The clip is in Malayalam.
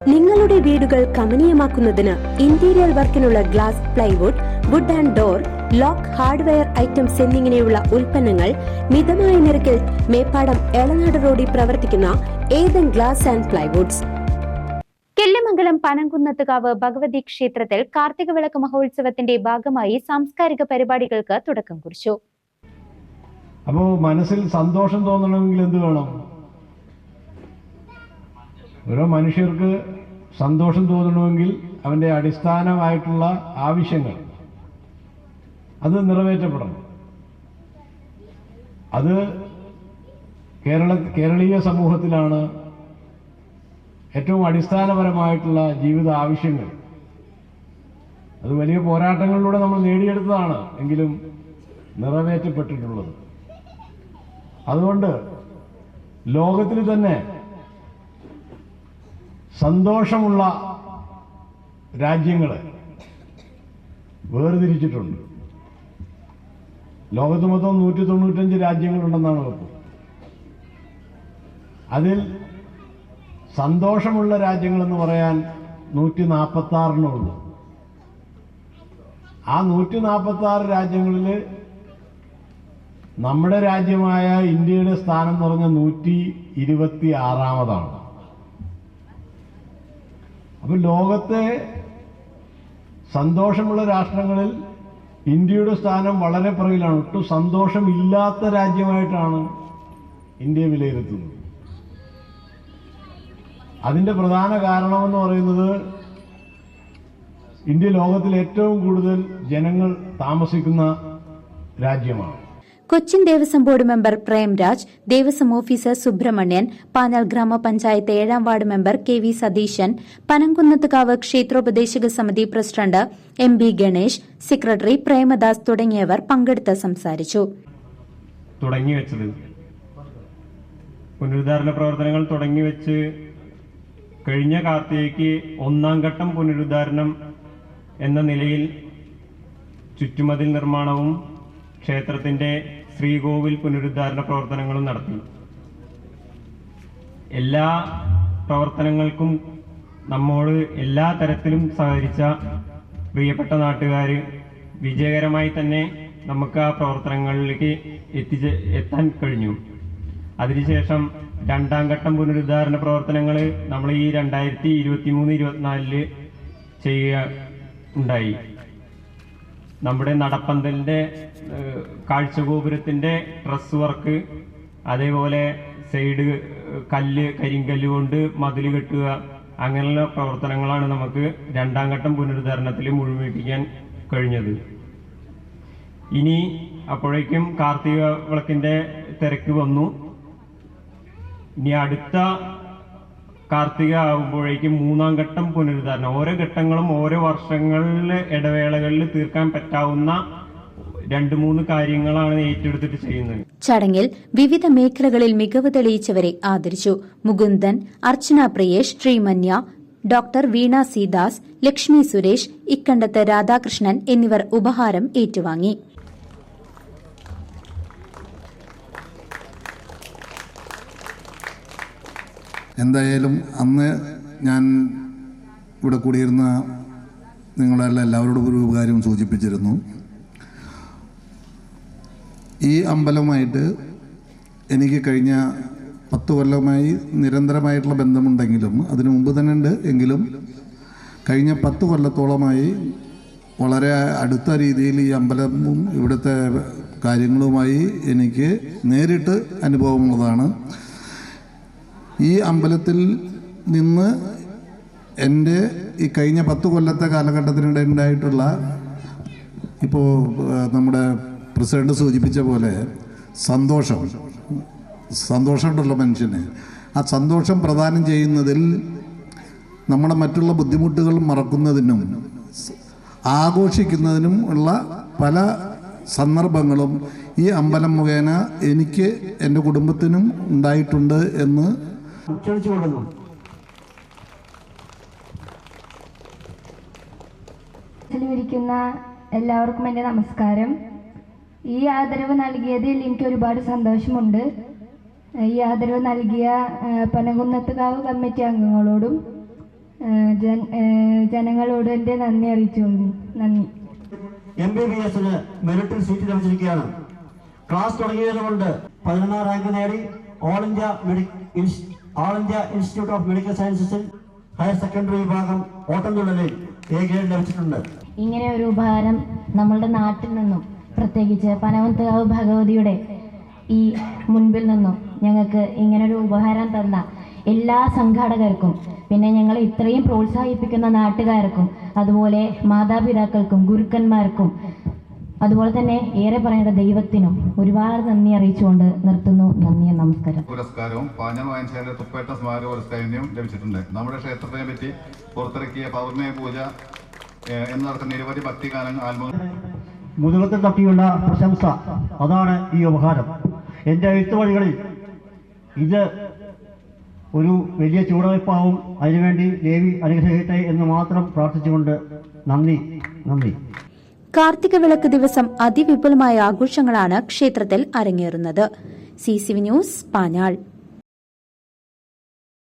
നിങ്ങളുടെ വീടുകൾ കമനീയമാക്കുന്നതിന് interior വർക്കിനുള്ള glass plywood wood and door lock hardware items എന്നിങ്ങനെയുള്ള ഉൽപ്പന്നങ്ങൾ മിതമായ നിരക്കിൽ മേപ്പാടം എളനാട് റോഡിൽ പ്രവർത്തിക്കുന്ന Ethan glass and plywoods Kellamangalam Panamkunnathukavu Bhagavathi ക്ഷേത്രത്തിൽ കാർത്തിക വിളക്ക് മഹോത്സവത്തിന്റെ ഭാഗമായി സാംസ്കാരിക പരിപാടികൾക്ക് തുടക്കം കുറിച്ചു. അപ്പോൾ മനസ്സിൽ സന്തോഷം തോന്നണമെങ്കിൽ എന്ത് വേണം? ഓരോ മനുഷ്യർക്ക് സന്തോഷം തോന്നണമെങ്കിൽ അവന്റെ അടിസ്ഥാനമായിട്ടുള്ള ആവശ്യങ്ങൾ അത് നിറവേറ്റപ്പെടണം. അത് കേരള കേരളീയ സമൂഹത്തിലാണ് ഏറ്റവും അടിസ്ഥാനപരമായിട്ടുള്ള ജീവിത ആവശ്യങ്ങൾ. അത് വലിയ പോരാട്ടങ്ങളിലൂടെ നമ്മൾ നേടിയെടുത്തതാണ് എങ്കിലും നിറവേറ്റപ്പെട്ടിട്ടുള്ളത്. അതുകൊണ്ട് ലോകത്തിൽ തന്നെ സന്തോഷമുള്ള രാജ്യങ്ങൾ വേർതിരിച്ചിട്ടുണ്ട്. ലോകത്ത് മൊത്തം നൂറ്റി തൊണ്ണൂറ്റഞ്ച് രാജ്യങ്ങളുണ്ടെന്നാണ് ഉറപ്പ്. അതിൽ സന്തോഷമുള്ള രാജ്യങ്ങളെന്ന് പറയാൻ നൂറ്റി നാൽപ്പത്തി ആറിനുള്ളൂ ആ നൂറ്റി നാൽപ്പത്തി ആറ് രാജ്യങ്ങളിൽ നമ്മുടെ രാജ്യമായ ഇന്ത്യയുടെ സ്ഥാനം എന്ന് പറഞ്ഞ നൂറ്റി ഇരുപത്തി ആറാമതാണ്. അപ്പൊ ലോകത്തെ സന്തോഷമുള്ള രാഷ്ട്രങ്ങളിൽ ഇന്ത്യയുടെ സ്ഥാനം വളരെ പുറകിലാണ്. ഒട്ടും സന്തോഷമില്ലാത്ത രാജ്യമായിട്ടാണ് ഇന്ത്യ വിലയിരുത്തുന്നത്. അതിന്റെ പ്രധാന കാരണമെന്ന് പറയുന്നത് ഇന്ത്യ ലോകത്തിൽ ഏറ്റവും കൂടുതൽ ജനങ്ങൾ താമസിക്കുന്ന രാജ്യമാണ്. Cochin Devaswom board member Premraj Devaswom officer Subramanian Panal ഗ്രാമപഞ്ചായത്ത് ഏഴാം ward member K V Satheesan Panamkunnathukavu ക്ഷേത്രോപദേശക സമിതി president M B Ganesh secretary Premadas തുടങ്ങിയവർ പങ്കെടുത്ത് സംസാരിച്ചു. പുനരുദ്ധാരണ പ്രവർത്തനങ്ങൾ തുടങ്ങി വെച്ച് കഴിഞ്ഞ കാർത്തികയ്ക്ക് ഒന്നാം ഘട്ടം പുനരുദ്ധാരണം എന്ന നിലയിൽ ചുറ്റുമതിൽ നിർമ്മാണവും ക്ഷേത്രത്തിന്റെ ശ്രീകോവിൽ പുനരുദ്ധാരണ പ്രവർത്തനങ്ങളും നടത്തി. എല്ലാ പ്രവർത്തനങ്ങൾക്കും നമ്മോട് എല്ലാ തരത്തിലും സഹകരിച്ച പ്രിയപ്പെട്ട നാട്ടുകാർ വിജയകരമായി തന്നെ നമുക്ക് ആ പ്രവർത്തനങ്ങളിലേക്ക് എത്തിച്ച് എത്താൻ കഴിഞ്ഞു. അതിനുശേഷം രണ്ടാം ഘട്ടം പുനരുദ്ധാരണ പ്രവർത്തനങ്ങൾ നമ്മൾ ഈ രണ്ടായിരത്തി ഇരുപത്തി മൂന്ന് ഇരുപത്തിനാലിൽ ചെയ്യുക ഉണ്ടായി. നമ്മുടെ നടപ്പന്തലിന്റെ കാഴ്ചഗോപുരത്തിന്റെ ട്രസ് വർക്ക് അതേപോലെ സൈഡ് കല്ല് കരിങ്കല്ല് കൊണ്ട് മതിൽ കെട്ടുക അങ്ങനെയുള്ള പ്രവർത്തനങ്ങളാണ് നമുക്ക് രണ്ടാം ഘട്ടം പുനരുദ്ധാരണത്തിൽ മുഴുമിപ്പിക്കാൻ കഴിഞ്ഞത്. ഇനി അപ്പോഴേക്കും കാർത്തിക വിളക്കിന്റെ തിരക്ക് വന്നു. ഇനി അടുത്ത കാർത്തിക ആകുമ്പോഴേക്കും മൂന്നാം ഘട്ടം പുനരുദ്ധാരണം. ഓരോ ഘട്ടങ്ങളും ഓരോ വർഷങ്ങളിൽ ഇടവേളകളിൽ തീർക്കാൻ പറ്റാവുന്ന രണ്ട് മൂന്ന് കാര്യങ്ങളാണ് ഏറ്റെടുത്തിട്ട് ചെയ്യുന്നത്. ചടങ്ങിൽ വിവിധ മേഖലകളിൽ മികവ് തെളിയിച്ചവരെ ആദരിച്ചു. മുകുന്ദൻ അർച്ചന പ്രിയേഷ് ശ്രീമന്യ ഡോക്ടർ വീണ സീദാസ് ലക്ഷ്മി സുരേഷ് ഇക്കണ്ടത്ത് രാധാകൃഷ്ണൻ എന്നിവർ ഉപഹാരം ഏറ്റുവാങ്ങി. എന്തായാലും അന്ന് ഞാൻ ഇവിടെ കൂടിയിരുന്ന നിങ്ങളെല്ലാം എല്ലാവരോടും ഒരു കാര്യം സൂചിപ്പിച്ചിരുന്നു. ഈ അമ്പലമായിട്ട് എനിക്ക് കഴിഞ്ഞ പത്ത് കൊല്ലമായി നിരന്തരമായിട്ടുള്ള ബന്ധമുണ്ടെങ്കിലും അതിനു മുമ്പ് തന്നെ ഉണ്ട് എങ്കിലും കഴിഞ്ഞ പത്ത് കൊല്ലത്തോളമായി വളരെ അടുത്ത രീതിയിൽ ഈ അമ്പലവും ഇവിടുത്തെ കാര്യങ്ങളുമായി എനിക്ക് നേരിട്ട് അനുഭവമുള്ളതാണ്. ഈ അമ്പലത്തിൽ നിന്ന് എന്റെ ഈ കഴിഞ്ഞ പത്ത് കൊല്ലത്തെ കാലഘട്ടത്തിനിടെ ഉണ്ടായിട്ടുള്ള ഇപ്പോൾ നമ്മുടെ പ്രസിഡന്റ് സൂചിപ്പിച്ച പോലെ സന്തോഷം സന്തോഷമുണ്ടല്ലോ മനുഷ്യന്. ആ സന്തോഷം പ്രദാനം ചെയ്യുന്നതിൽ നമ്മുടെ മറ്റുള്ള ബുദ്ധിമുട്ടുകൾ മറക്കുന്നതിനും ആഘോഷിക്കുന്നതിനും ഉള്ള പല സന്ദർഭങ്ങളും ഈ അമ്പലം മുഖേന എനിക്ക് എന്റെ കുടുംബത്തിനും ഉണ്ടായിട്ടുണ്ട് എന്ന് ക്ഷണിച്ചുകൊള്ളുന്നു. ഇരിക്കുന്ന എല്ലാവർക്കും എന്റെ നമസ്കാരം. ഈ ആദരവ് നൽകിയതിൽ എനിക്ക് ഒരുപാട് സന്തോഷമുണ്ട്. ഈ ആദരവ് നൽകിയ പനകുന്നത്തുകാവ് കമ്മിറ്റി അംഗങ്ങളോടും ജനങ്ങളോടും എന്റെ നന്ദി അറിയിച്ചു നന്ദി. എം ബി ബി എസിന് മെറിറ്റിൽ സീറ്റ് ലഭിച്ചിരിക്കുകയാണ്. ക്ലാസ് തുടങ്ങിയതുകൊണ്ട് പതിനൊന്നാം റാങ്ക് നേടി all India medi- all India institute of medical സയൻസസിൽ higher secondary വിഭാഗം ഓട്ടംതുള്ളലിൽ എ ഗ്രേഡ് ലഭിച്ചിട്ടുണ്ട്. ഇങ്ങനെ ഒരു ഉപഹാരം നമ്മളുടെ നാട്ടിൽ നിന്നും പ്രത്യേകിച്ച് പനവന്തകാവ് ഭഗവതിയുടെ ഈ മുൻപിൽ നിന്നും ഞങ്ങൾക്ക് ഇങ്ങനൊരു ഉപഹാരം തന്ന എല്ലാ സംഘാടകർക്കും പിന്നെ ഞങ്ങളെ ഇത്രയും പ്രോത്സാഹിപ്പിക്കുന്ന നാട്ടുകാർക്കും അതുപോലെ മാതാപിതാക്കൾക്കും ഗുരുക്കന്മാർക്കും അതുപോലെ തന്നെ ഏറെ പറയേണ്ട ദൈവത്തിനും ഒരുപാട് നന്ദി അറിയിച്ചുകൊണ്ട് നിർത്തുന്നു. നന്ദി നമസ്കാരം. പുരസ്കാരവും പാഞ്ഞ വായനശാല തുപ്പേട്ട സ്മാരക പുരസ്കാരം ലഭിച്ചിട്ടുണ്ട്. നമ്മുടെ ക്ഷേത്രത്തെ പറ്റി പുറത്തിറക്കിയ പൗർണമി പൂജ ഏഹ്, എന്ന് നടത്തുന്ന നിരവധി ഭക്തിഗാനങ്ങൾ ആത്മ മുതുകത്തിൽ തട്ടിയുള്ള പ്രശംസ. അതാണ് ഈ ഉപഹാരം. എന്റെ എഴുത്തുവഴികളിൽ ഇത് ഒരു വലിയ ചൂടവയ്പ്പാവും അതിനുവേണ്ടി ദേവി അനുഗ്രഹിക്കട്ടെ എന്ന് മാത്രം പ്രാർത്ഥിച്ചുകൊണ്ട് നന്ദി നന്ദി. കാർത്തിക വിളക്ക് ദിവസം അതിവിപുലമായ ആഘോഷങ്ങളാണ് ക്ഷേത്രത്തിൽ അരങ്ങേറുന്നത്. C news Panjal.